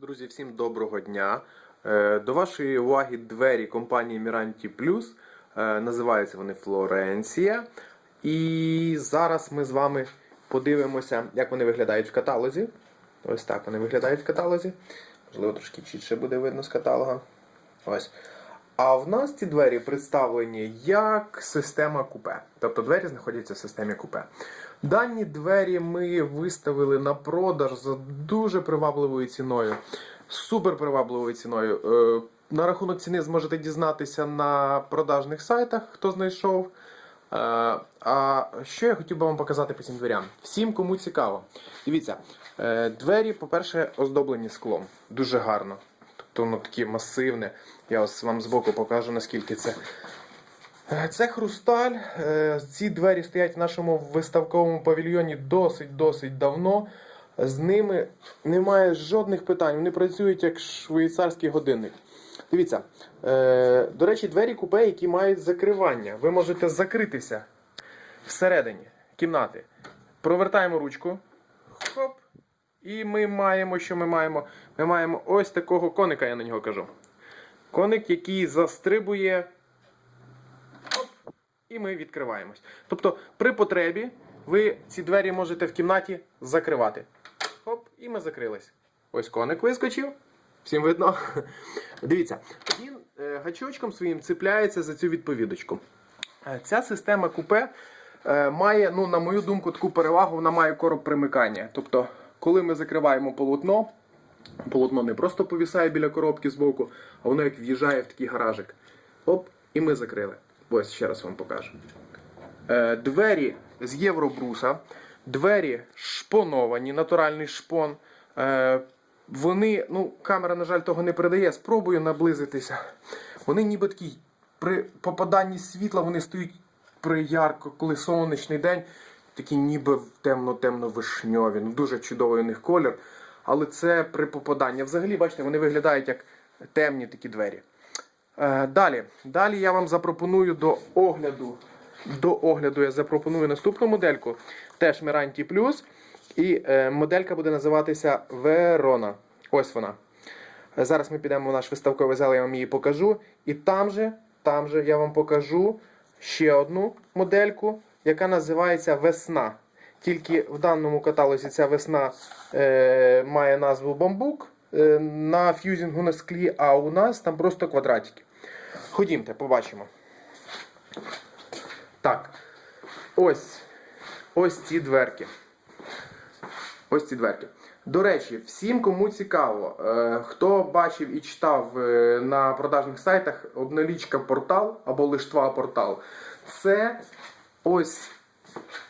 Друзі, всім доброго дня. Е, До вашої уваги двері компанії Miranti Plus. Е, Називаються вони Флоренція. І зараз ми з вами подивимося, як вони виглядають в каталозі. Ось так вони виглядають в каталозі. Можливо, трошки чітше буде видно з каталога. Ось. А в нас ці двері представлені як система купе. Тобто двері знаходяться в системі купе. Дані двері ми виставили на продаж за дуже привабливою ціною. Супер привабливою ціною. Е, На рахунок ціни зможете дізнатися на продажних сайтах, хто знайшов. Е, А що я хотів би вам показати по цим дверям? Всім, кому цікаво. Дивіться, е, двері, по-перше, оздоблені склом. Дуже гарно. Тобто воно таке масивне. Я ось вам збоку покажу, наскільки це. Е, Це хрусталь. Е, Ці двері стоять в нашому виставковому павільйоні досить-досить давно. З ними немає жодних питань. Вони працюють як швейцарський годинник. Дивіться, е, до речі, двері купе, які мають закривання. Ви можете закритися всередині кімнати. Провертаємо ручку. І ми маємо, що ми маємо? Ми маємо ось такого коника, я на нього кажу. Коник, який застрибує. Оп, і ми відкриваємось. Тобто, при потребі ви ці двері можете в кімнаті закривати. Хоп, і ми закрились. Ось коник вискочив. Всім видно. Дивіться, він е, гачочком своїм цепляється за цю відповідочку. Е, Ця система купе е, має, ну, на мою думку, таку перевагу, вона має короб примикання. Тобто, коли ми закриваємо полотно, полотно не просто повісає біля коробки збоку, а воно як в'їжджає в такий гаражик. Оп, і ми закрили. Ось ще раз вам покажу. Е, Двері з євробруса, двері шпоновані, натуральний шпон. Е, Вони, ну, камера, на жаль, того не передає. Спробую наблизитися. Вони ніби такі, при попаданні світла вони стоять при ярко, коли сонячний день, такі ніби темно-темно-вишньові. Ну, дуже чудовий у них колір. Але це при попаданні. Взагалі, бачите, вони виглядають як темні такі двері. Е, Далі. Далі я вам запропоную до огляду. До огляду я запропоную наступну модельку. Теж Miranti Plus. І е, моделька буде називатися Verona. Ось вона. Зараз ми підемо в наш виставковий зал, я вам її покажу. І там же, там же я вам покажу ще одну модельку, яка називається Весна. Тільки в даному каталозі ця весна е, має назву бамбук е, на ф'юзінгу на склі, а у нас там просто квадратики. Ходімте, побачимо. Так. Ось. Ось ці дверки. Ось ці дверки. До речі, всім, кому цікаво, е, хто бачив і читав е, на продажних сайтах обналічка портал або лиштва портал, це ось,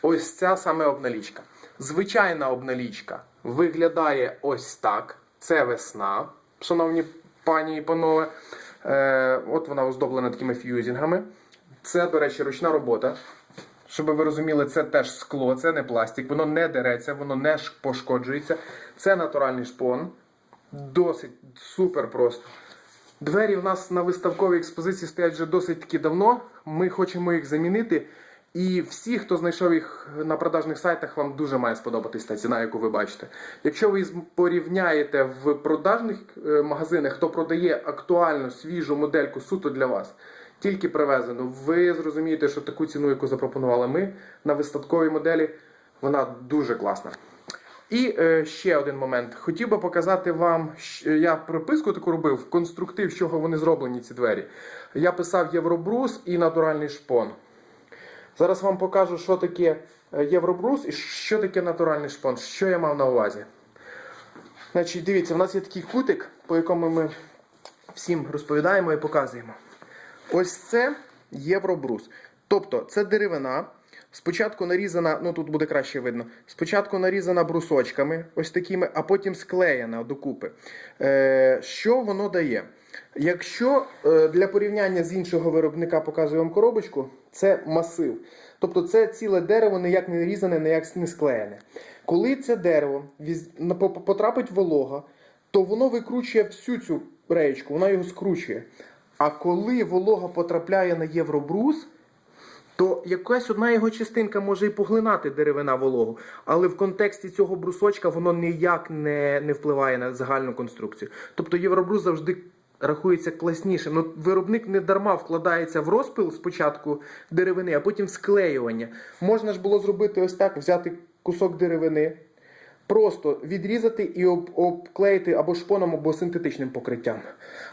ось ця саме обналічка. Звичайна обналічка виглядає ось так. Це весна, шановні пані і панове. Е, от вона оздоблена такими ф'юзінгами. Це, до речі, ручна робота. Щоб ви розуміли, це теж скло, це не пластик, воно не дереться, воно не пошкоджується. Це натуральний шпон. Досить супер просто. Двері в нас на виставковій експозиції стоять вже досить таки давно. Ми хочемо їх замінити. І всі, хто знайшов їх на продажних сайтах, вам дуже має сподобатись та ціна, яку ви бачите. Якщо ви порівняєте в продажних е, магазинах, хто продає актуальну свіжу модельку суто для вас, тільки привезену, ви зрозумієте, що таку ціну, яку запропонували ми на виставковій моделі, вона дуже класна. І е, ще один момент. Хотів би показати вам, щ- я приписку таку робив, конструктив, з чого вони зроблені, ці двері. Я писав євробрус і натуральний шпон. Зараз вам покажу, що таке е, євробрус і що таке натуральний шпон. Що я мав на увазі. Значить, дивіться, в нас є такий кутик, по якому ми всім розповідаємо і показуємо. Ось це євробрус. Тобто це деревина. Спочатку нарізана, ну тут буде краще видно. Спочатку нарізана брусочками, ось такими, а потім склеєна докупи. Е, що воно дає? Якщо е, для порівняння з іншого виробника показую вам коробочку, це масив. Тобто це ціле дерево ніяк не різане, ніяк не склеєне. Коли це дерево потрапить волога, то воно викручує всю цю реєчку, вона його скручує. А коли волога потрапляє на євробрус, то якась одна його частинка може і поглинати деревина вологу, але в контексті цього брусочка воно ніяк не, не впливає на загальну конструкцію. Тобто євробрус завжди рахується класнішим. Ну, виробник не дарма вкладається в розпил спочатку деревини, а потім в склеювання. Можна ж було зробити ось так: взяти кусок деревини, просто відрізати і об, обклеїти або шпоном, або синтетичним покриттям.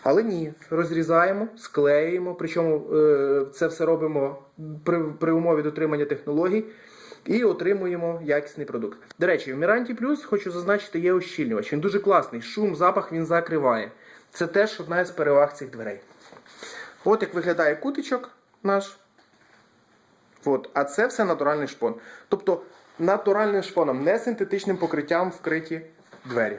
Але ні, розрізаємо, склеюємо, причому е, це все робимо при, при умові дотримання технологій. І отримуємо якісний продукт. До речі, в Міранті Плюс хочу зазначити, є ощільнювач. Він дуже класний. Шум, запах він закриває. Це теж одна із переваг цих дверей. От як виглядає кутичок наш. От. А це все натуральний шпон. Тобто натуральним шпоном, не синтетичним покриттям вкриті двері.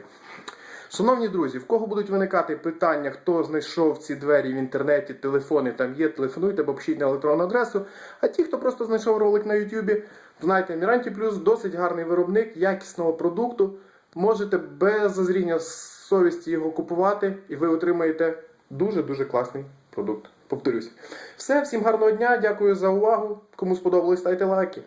Шановні друзі, в кого будуть виникати питання, хто знайшов ці двері в інтернеті, телефони там є, телефонуйте або пишіть на електронну адресу. А ті, хто просто знайшов ролик на Ютубі, знаєте, Міранті Плюс досить гарний виробник якісного продукту. Можете без зазріння совісті його купувати, і ви отримаєте дуже-дуже класний продукт. Повторюсь. Все, всім гарного дня, дякую за увагу. Кому сподобалось, ставте лайки.